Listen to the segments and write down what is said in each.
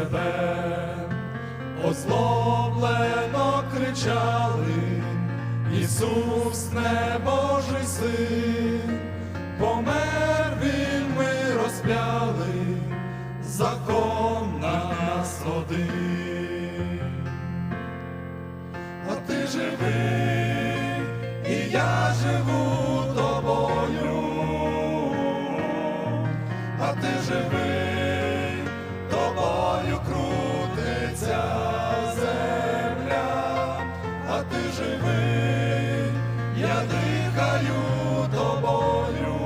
себе, озлоблено кричали, Ісус не Божий син, помер він, ми розп'яли, закон на нас один. А ти живий, і я живу тобою, а ти живий, я дихаю тобою,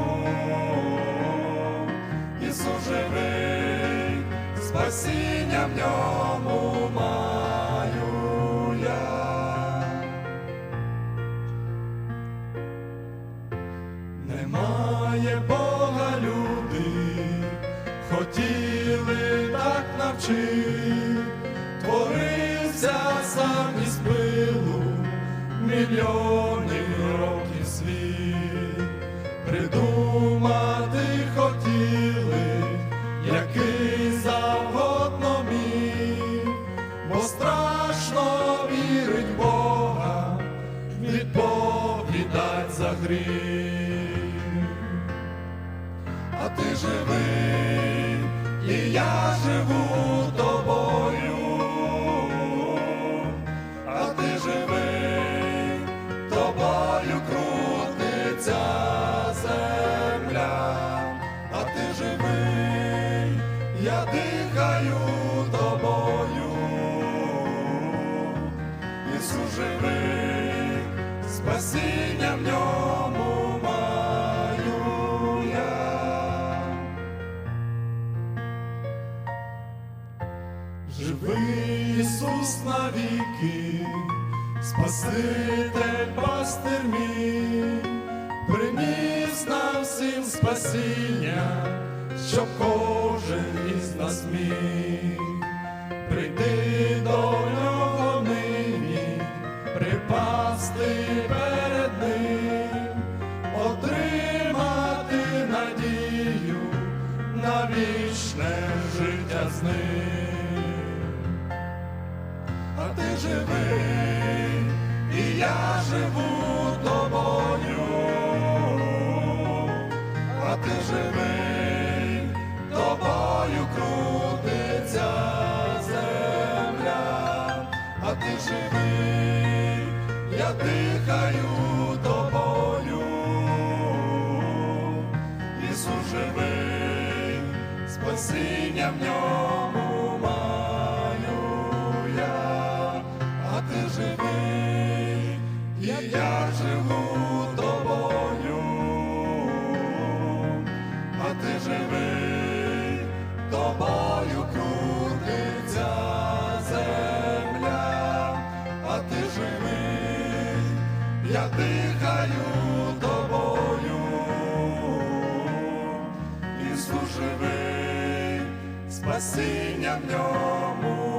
Ісус живий, спасіння в ньому маю я. Немає Бога люди, хотіли так навчити, творився сам із пилу, мільйонів років світ, придумати хотіли, який завгодно міг, бо страшно вірить Бога, відповідать за гріх. А ти живий, і я живу тобою, а дихаю тобою, Ісус живий, спасіння в ньому маю я. Живий Ісус навіки, Спаситель пастир мій, приніс нам всім спасіння, щоб кожен із нас міг прийти до нього нині, припасти перед ним, отримати надію на вічне життя з ним. А ти живий, і я живу дихаю тобою, Ісус живий, спасіння в ньому я дихаю тобою. Ісус живий, спасіння в ньому